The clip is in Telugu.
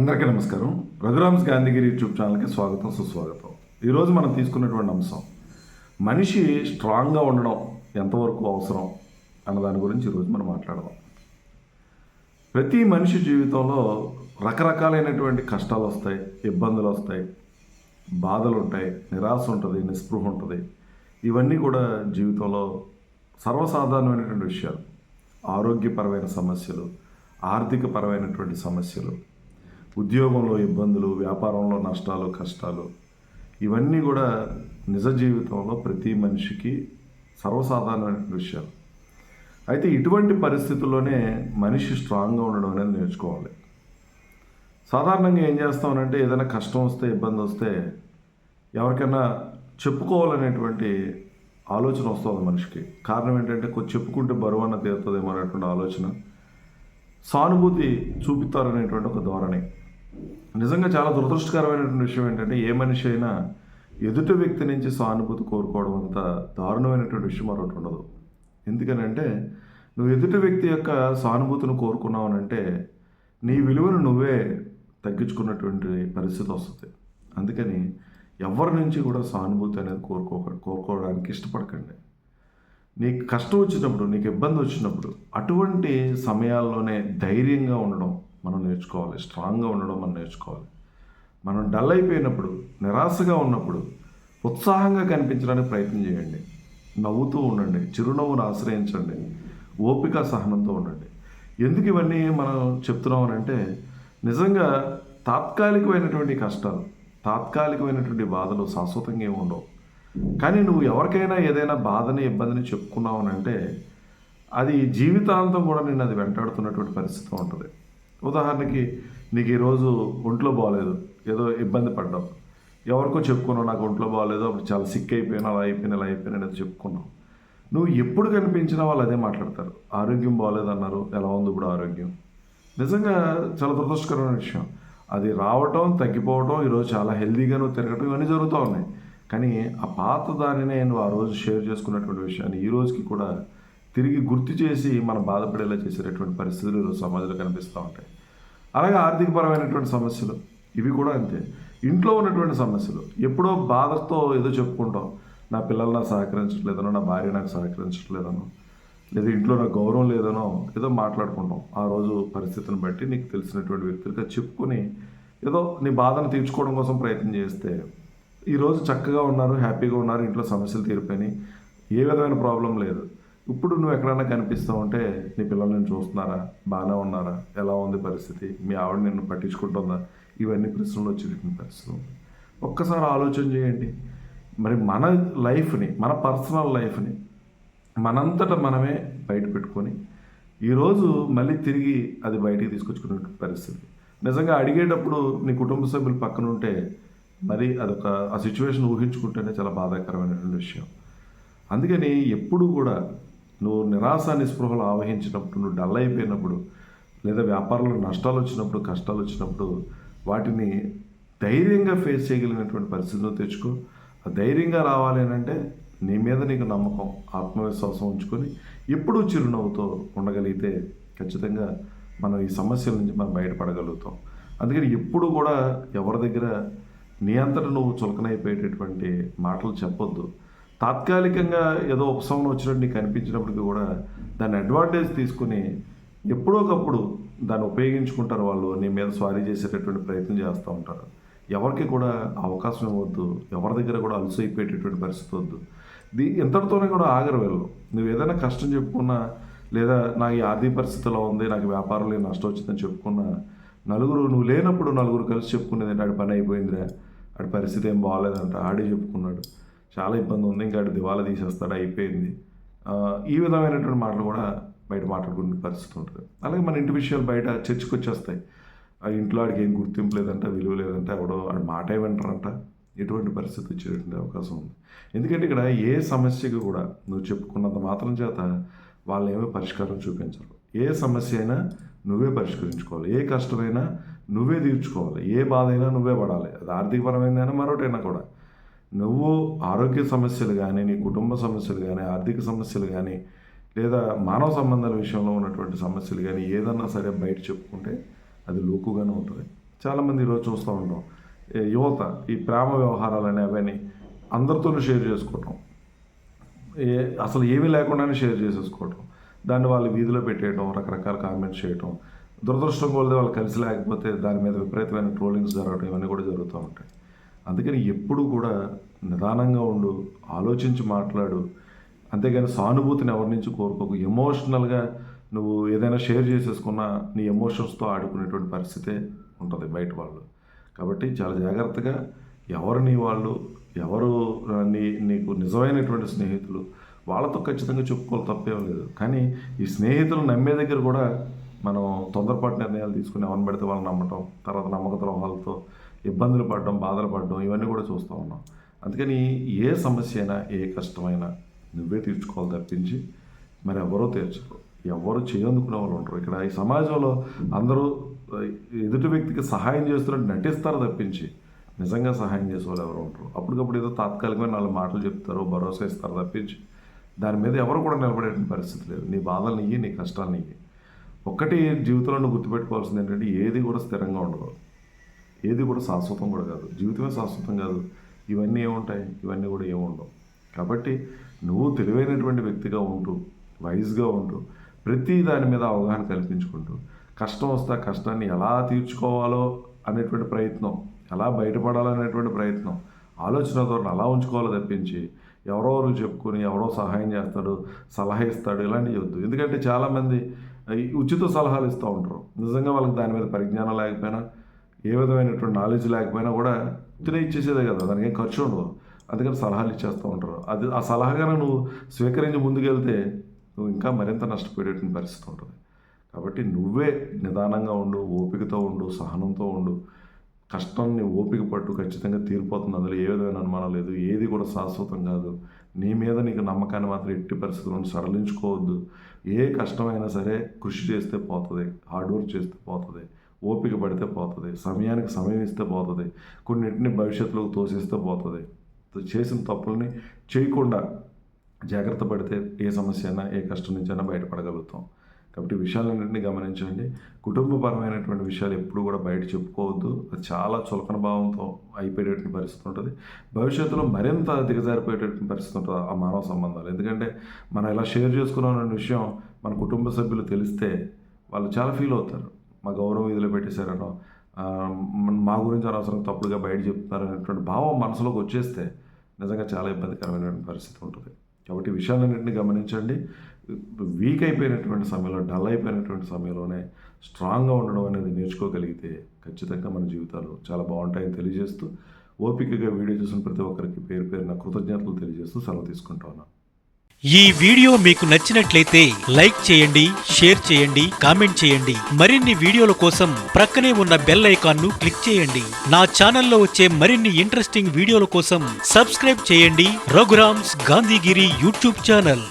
అందరికీ నమస్కారం. రఘురామ్స్ గాంధీగిరి యూట్యూబ్ ఛానల్కి స్వాగతం సుస్వాగతం. ఈరోజు మనం తీసుకున్నటువంటి అంశం మనిషి స్ట్రాంగ్గా ఉండడం ఎంతవరకు అవసరం అన్న దాని గురించి ఈరోజు మనం మాట్లాడదాం. ప్రతి మనిషి జీవితంలో రకరకాలైనటువంటి కష్టాలు వస్తాయి ఇబ్బందులు వస్తాయి బాధలు ఉంటాయి నిరాశ ఉంటుంది నిస్పృహ ఉంటుంది. ఇవన్నీ కూడా జీవితంలో సర్వసాధారణమైనటువంటి విషయాలు. ఆరోగ్యపరమైన సమస్యలు ఆర్థికపరమైనటువంటి సమస్యలు ఉద్యోగంలో ఇబ్బందులు వ్యాపారంలో నష్టాలు కష్టాలు ఇవన్నీ కూడా నిజ జీవితంలో ప్రతి మనిషికి సర్వసాధారణమైన విషయాలు. అయితే ఇటువంటి పరిస్థితుల్లోనే మనిషి స్ట్రాంగ్గా ఉండడం అనేది నేర్చుకోవాలి. సాధారణంగా ఏం చేస్తామనంటే ఏదైనా కష్టం వస్తే ఇబ్బంది వస్తే ఎవరికైనా చెప్పుకోవాలనేటువంటి ఆలోచన వస్తుంది మనిషికి. కారణం ఏంటంటే కొంచెం చెప్పుకుంటే బరువు అన్న తీరుతుందేమో అనేటువంటి ఆలోచన సానుభూతి చూపుతారనేటువంటి ఒక ధోరణి. నిజంగా చాలా దురదృష్టకరమైనటువంటి విషయం ఏంటంటే ఏ మనిషి అయినా ఎదుటి వ్యక్తి నుంచి సానుభూతి కోరుకోవడం అంత దారుణమైనటువంటి విషయం మరొకటి ఉండదు. ఎందుకనంటే నువ్వు ఎదుటి వ్యక్తి యొక్క సానుభూతిని కోరుకున్నావనంటే నీ విలువను నువ్వే తగ్గించుకున్నటువంటి పరిస్థితి వస్తుంది. అందుకని ఎవరి నుంచి కూడా సానుభూతి అనేది కోరుకో కోరుకోవడానికి ఇష్టపడకండి. నీకు కష్టం వచ్చినప్పుడు నీకు ఇబ్బంది వచ్చినప్పుడు అటువంటి సమయాల్లోనే ధైర్యంగా ఉండడం మనం నేర్చుకోవాలి. స్ట్రాంగ్గా ఉండడం మనం నేర్చుకోవాలి. మనం డల్ అయిపోయినప్పుడు నిరాశగా ఉన్నప్పుడు ఉత్సాహంగా కనిపించడానికి ప్రయత్నం చేయండి. నవ్వుతూ ఉండండి. చిరునవ్వును ఆశ్రయించండి. ఓపిక సహనంతో ఉండండి. ఎందుకు ఇవన్నీ మనం చెప్తున్నాం అంటే నిజంగా తాత్కాలికమైనటువంటి కష్టాలు తాత్కాలికమైనటువంటి బాధలు శాశ్వతంగా ఏమి ఉండవు. కానీ నువ్వు ఎవరికైనా ఏదైనా బాధని ఇబ్బందిని చెప్పుకున్నావు అంటే అది జీవితాంతం కూడా నేను అది వెంటాడుతున్నటువంటి పరిస్థితి ఉంటుంది. ఉదాహరణకి నీకు ఈరోజు ఒంట్లో బాగాలేదు ఏదో ఇబ్బంది పడ్డావు. ఎవరికో చెప్పుకున్నావు నాకు ఒంట్లో బాగాలేదు అప్పుడు చాలా సిక్ అయిపోయినా అలా అయిపోయినా ఇలా అయిపోయినా అనేది చెప్పుకున్నావు. నువ్వు ఎప్పుడు కనిపించినా వాళ్ళు అదే మాట్లాడతారు. ఆరోగ్యం బాగాలేదన్నారు ఎలా ఉంది ఇప్పుడు ఆరోగ్యం? నిజంగా చాలా దురదృష్టకరమైన విషయం. అది రావటం తగ్గిపోవటం ఈరోజు చాలా హెల్దీగా నువ్వు తిరగటం ఇవన్నీ జరుగుతూ ఉన్నాయి. కానీ ఆ పాత దానినే నువ్వు ఆ రోజు షేర్ చేసుకున్నటువంటి విషయాన్ని ఈ రోజుకి కూడా తిరిగి గుర్తు చేసి మనం బాధపడేలా చేసేటటువంటి పరిస్థితులు సమాజంలో కనిపిస్తూ ఉంటాయి. అలాగే ఆర్థికపరమైనటువంటి సమస్యలు ఇవి కూడా అంతే. ఇంట్లో ఉన్నటువంటి సమస్యలు ఎప్పుడో బాధతో ఏదో చెప్పుకుంటాం. నా పిల్లలు నాకు సహకరించట్లేదనో నా భార్య నాకు సహకరించట్లేదనో లేదా ఇంట్లో నాకు గౌరవం లేదనో ఏదో మాట్లాడుకుంటాం. ఆ రోజు పరిస్థితిని బట్టి నీకు తెలిసినటువంటి వ్యక్తులుగా చెప్పుకొని ఏదో నీ బాధను తీర్చుకోవడం కోసం ప్రయత్నం చేస్తే ఈరోజు చక్కగా ఉన్నారు హ్యాపీగా ఉన్నారు ఇంట్లో సమస్యలు తీరిపోయినాయి. ఏ విధమైన ప్రాబ్లం లేదు. ఇప్పుడు నువ్వు ఎక్కడైనా కనిపిస్తావు అంటే నీ పిల్లలు నేను చూస్తున్నారా? బాగానే ఉన్నారా? ఎలా ఉంది పరిస్థితి? మీ ఆవిడ నిన్ను పట్టించుకుంటుందా? ఇవన్నీ ప్రశ్నలు వచ్చేటువంటి పరిస్థితి ఉంది ఒక్కసారి ఆలోచన చేయండి. మరి మన లైఫ్ని మన పర్సనల్ లైఫ్ని మనంతట మనమే బయట పెట్టుకొని ఈరోజు మళ్ళీ తిరిగి అది బయటికి తీసుకొచ్చుకునే పరిస్థితి. నిజంగా అడిగేటప్పుడు నీ కుటుంబ సభ్యులు పక్కన ఉంటే మరి అదొక ఆ సిచ్యువేషన్ ఊహించుకుంటేనే చాలా బాధాకరమైనటువంటి విషయం. అందుకని ఎప్పుడు కూడా నువ్వు నిరాశ నిస్పృహలు ఆవహించినప్పుడు నువ్వు డల్ అయిపోయినప్పుడు లేదా వ్యాపారంలో నష్టాలు వచ్చినప్పుడు కష్టాలు వచ్చినప్పుడు వాటిని ధైర్యంగా ఫేస్ చేయగలిగినటువంటి పరిస్థితులు తెచ్చుకో. ఆ ధైర్యంగా రావాలి అని అంటే నీ మీద నీకు నమ్మకం ఆత్మవిశ్వాసం ఉంచుకొని ఎప్పుడూ చిరునవ్వుతో ఉండగలిగితే ఖచ్చితంగా మనం ఈ సమస్యల నుంచి మనం బయటపడగలుగుతాం. అందుకని ఎప్పుడు కూడా ఎవరి దగ్గర నీ అంతట నువ్వు చులకనైపోయేటటువంటి మాటలు చెప్పొద్దు. తాత్కాలికంగా ఏదో ఉపశమనం వచ్చినట్టు నీకు అనిపించినప్పటికీ కూడా దాన్ని అడ్వాంటేజ్ తీసుకుని ఎప్పుడోకప్పుడు దాన్ని ఉపయోగించుకుంటారు వాళ్ళు. నీ మీద స్వారీ చేసేటటువంటి ప్రయత్నం చేస్తూ ఉంటారు. ఎవరికి కూడా అవకాశం ఇవ్వద్దు. ఎవరి దగ్గర కూడా అలసైపోయేటటువంటి పరిస్థితి వద్దు. దీ ఇంతటితోనే కూడా ఆగరు వెళ్ళు. నువ్వు ఏదైనా కష్టం చెప్పుకున్నా లేదా నాకు ఈ ఆర్థిక పరిస్థితిలో ఉంది నాకు వ్యాపారంలో ఈ నష్టం వచ్చిందని చెప్పుకున్నా నలుగురు నువ్వు లేనప్పుడు నలుగురు కలిసి చెప్పుకునేది అంటే ఆడి పని అయిపోయిందిరా. ఆడి పరిస్థితి ఏం బాగాలేదంట. ఆడే చెప్పుకున్నాడు. చాలా ఇబ్బంది ఉంది ఇంకా ఆడి దివాలా తీసేస్తాడు అయిపోయింది. ఈ విధమైనటువంటి మాటలు కూడా బయట మాట్లాడుకునే పరిస్థితి ఉంటుంది. అలాగే మన ఇంటి విషయాలు బయట చర్చకు వచ్చేస్తాయి ఆ ఇంట్లో ఆడికి ఏం గుర్తింపు లేదంట విలువ లేదంట ఎవడో ఆడు మాట ఏమంటారంట. ఎటువంటి పరిస్థితి వచ్చేటువంటి అవకాశం ఉంది. ఎందుకంటే ఇక్కడ ఏ సమస్యకు కూడా నువ్వు చెప్పుకున్నంత మాత్రం చేత వాళ్ళు ఏమీ పరిష్కారం చూపించరు. ఏ సమస్య అయినా నువ్వే పరిష్కరించుకోవాలి. ఏ కష్టమైనా నువ్వే తీర్చుకోవాలి. ఏ బాధ అయినా నువ్వే పడాలి. అది ఆర్థికపరమైనదైనా మరొకటైనా కూడా. నువ్వు ఆరోగ్య సమస్యలు కానీ నీ కుటుంబ సమస్యలు కానీ ఆర్థిక సమస్యలు కానీ లేదా మానవ సంబంధాల విషయంలో ఉన్నటువంటి సమస్యలు కానీ ఏదన్నా సరే బయట చెప్పుకుంటే అది లోకుగానే ఉంటుంది. చాలామంది ఈరోజు చూస్తూ ఉంటాం. యువత ఈ ప్రేమ వ్యవహారాలు అనేవని అందరితోనూ షేర్ చేసుకోవటం. ఏ అసలు ఏమీ లేకుండానే షేర్ చేసేసుకోవటం. దాన్ని వాళ్ళు వీధిలో పెట్టేయడం రకరకాల కామెంట్స్ చేయటం. దురదృష్టం కొలిదే వాళ్ళు కలిసి లేకపోతే దాని మీద విపరీతమైన ట్రోలింగ్స్ జరగడం ఇవన్నీ కూడా జరుగుతూ ఉంటాయి. అందుకని ఎప్పుడు కూడా నిదానంగా ఉండు ఆలోచించి మాట్లాడు. అంతేగాని సానుభూతిని ఎవరి నుంచి కోరుకోకు. ఎమోషనల్గా నువ్వు ఏదైనా షేర్ చేసేసుకున్నా నీ ఎమోషన్స్తో ఆడుకునేటువంటి పరిస్థితే ఉంటుంది బయట వాళ్ళు. కాబట్టి చాలా జాగ్రత్తగా ఎవరు నీ వాళ్ళు ఎవరు నీ నీకు నిజమైనటువంటి స్నేహితులు వాళ్ళతో ఖచ్చితంగా చెప్పుకోవాలి తప్పేం లేదు. కానీ ఈ స్నేహితులు నమ్మే దగ్గర కూడా మనం తొందరపాటు నిర్ణయాలు తీసుకుని ఎవరిని పెడితే వాళ్ళని నమ్మటం తర్వాత నమ్మక ద్రోహాలతో ఇబ్బందులు పడడం బాధలు పడడం ఇవన్నీ కూడా చూస్తూ ఉన్నాం. అందుకని ఏ సమస్య అయినా ఏ కష్టమైనా నువ్వే తీర్చుకోవాలి తప్పించి మరి ఎవరో తీర్చరు. ఎవరు చేయందుకునే వాళ్ళు ఉంటారు ఇక్కడ ఈ సమాజంలో అందరూ ఎదుటి వ్యక్తికి సహాయం చేస్తున్నట్టు నటిస్తారు తప్పించి నిజంగా సహాయం చేసే వాళ్ళు ఎవరు ఉంటారు అప్పటికప్పుడు ఏదో తాత్కాలికమైన నాలుగు మాటలు చెప్తారు భరోసా ఇస్తారు తప్పించి దాని మీద ఎవరు కూడా నిలబడే పరిస్థితి లేదు. నీ బాధలు నీయి నీ కష్టాలు నీయి. ఒక్కటి జీవితంలో గుర్తుపెట్టుకోవాల్సింది ఏంటంటే ఏది కూడా స్థిరంగా ఉండదు. ఏది కూడా శాశ్వతం కూడా కాదు. జీవితమే శాశ్వతం కాదు. ఇవన్నీ ఏముంటాయి? ఇవన్నీ కూడా ఏముండవు కాబట్టి నువ్వు తెలివైనటువంటి వ్యక్తిగా ఉంటూ వైజ్గా ఉంటూ ప్రతి దాని మీద అవగాహన కల్పించుకుంటూ కష్టం వస్తే ఆ కష్టాన్ని ఎలా తీర్చుకోవాలో అనేటువంటి ప్రయత్నం ఎలా బయటపడాలనేటువంటి ప్రయత్నం ఆలోచన ధోరణి అలా ఉంచుకోవాలో తప్పించి ఎవరెవరు చెప్పుకొని ఎవరో సహాయం చేస్తాడు సలహా ఇస్తాడు ఇలాంటివి వద్దు. ఎందుకంటే చాలామంది ఉచిత సలహాలు ఇస్తూ ఉంటారు. నిజంగా వాళ్ళకి దాని మీద పరిజ్ఞానం లేకపోయినా ఏ విధమైనటువంటి నాలెడ్జ్ లేకపోయినా కూడా తినే ఇచ్చేసేదే కదా దానికి ఏం ఖర్చు ఉండదు. అందుకని సలహాలు ఇచ్చేస్తూ ఉంటారు. అది ఆ సలహాగానే నువ్వు స్వీకరించి ముందుకెళ్తే నువ్వు ఇంకా మరింత నష్టపోయేటువంటి పరిస్థితి ఉంటుంది. కాబట్టి నువ్వే నిదానంగా ఉండు ఓపికతో ఉండు సహనంతో ఉండు. కష్టాన్ని ఓపిక పట్టు ఖచ్చితంగా తీరిపోతుంది. అందులో ఏ విధమైన అనుమానం లేదు. ఏది కూడా శాశ్వతం కాదు. నీ మీద నీకు నమ్మకాన్ని మాత్రం ఎట్టి పరిస్థితులను సడలించుకోవద్దు. ఏ కష్టమైనా సరే కృషి చేస్తే పోతుంది. హార్డ్ వర్క్ చేస్తే పోతుంది. ఓపిక పడితే పోతుంది. సమయానికి సమయం ఇస్తే పోతుంది. కొన్నింటిని భవిష్యత్తులోకి తోసిస్తే పోతుంది. చేసిన తప్పుల్ని చేయకుండా జాగ్రత్త పడితే ఏ సమస్య అయినా ఏ కష్టం నుంచైనా బయటపడగలుగుతాం. కాబట్టి విషయాలన్నింటినీ గమనించండి. కుటుంబపరమైనటువంటి విషయాలు ఎప్పుడు కూడా బయట చెప్పుకోవద్దు. అది చాలా చులకన భావంతో అయిపోయేటువంటి పరిస్థితి ఉంటుంది భవిష్యత్తులో మరింత దిగజారిపోయేటటువంటి పరిస్థితి ఉంటుంది ఆ మానవ సంబంధాలు. ఎందుకంటే మనం ఎలా షేర్ చేసుకున్నాం అనే విషయం మన కుటుంబ సభ్యులు తెలిస్తే వాళ్ళు చాలా ఫీల్ అవుతారు. మా గౌరవం ఇదిలో పెట్టేశారనో మా గురించి అనవసరం తప్పుడుగా బయట చెప్తున్నారు అనేటువంటి భావం మనసులోకి వచ్చేస్తే నిజంగా చాలా ఇబ్బందికరమైనటువంటి పరిస్థితి ఉంటుంది. కాబట్టి విషయాలన్నింటినీ గమనించండి. వీక్ అయిపోయినటువంటి సమయంలో డల్ అయిపోయినటువంటి సమయంలోనే స్ట్రాంగ్గా ఉండడం అనేది నేర్చుకోగలిగితే ఖచ్చితంగా మన జీవితాలు చాలా బాగుంటాయని తెలియజేస్తూ ఓపికగా వీడియో చూసిన ప్రతి ఒక్కరికి పేరు పేరున కృతజ్ఞతలు తెలియజేస్తూ సెలవు తీసుకుంటా ఉన్నాను. ఈ వీడియో మీకు నచ్చినట్లయితే లైక్ చేయండి షేర్ చేయండి కామెంట్ చేయండి. మరిన్ని వీడియోల కోసం ప్రక్కనే ఉన్న బెల్ ఐకాన్ను క్లిక్ చేయండి. నా ఛానల్లో వచ్చే మరిన్ని ఇంట్రెస్టింగ్ వీడియోల కోసం సబ్స్క్రైబ్ చేయండి. Raghuram's Gandhigiri YouTube channel.